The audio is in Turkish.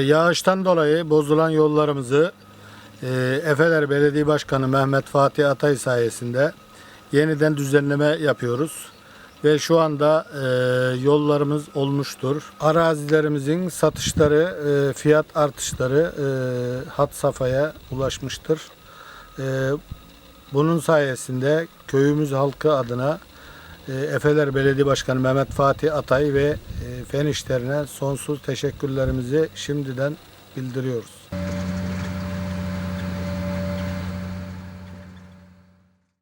Yağıştan dolayı bozulan yollarımızı e, Efeler Belediye Başkanı Mehmet Fatih Atay sayesinde yeniden düzenleme yapıyoruz. Ve şu anda e, yollarımız olmuştur. Arazilerimizin satışları, e, fiyat artışları e, hat safhaya ulaşmıştır. E, bunun sayesinde köyümüz halkı adına e, Efeler Belediye Başkanı Mehmet Fatih Atay ve e, fen işlerine sonsuz teşekkürlerimizi şimdiden bildiriyoruz.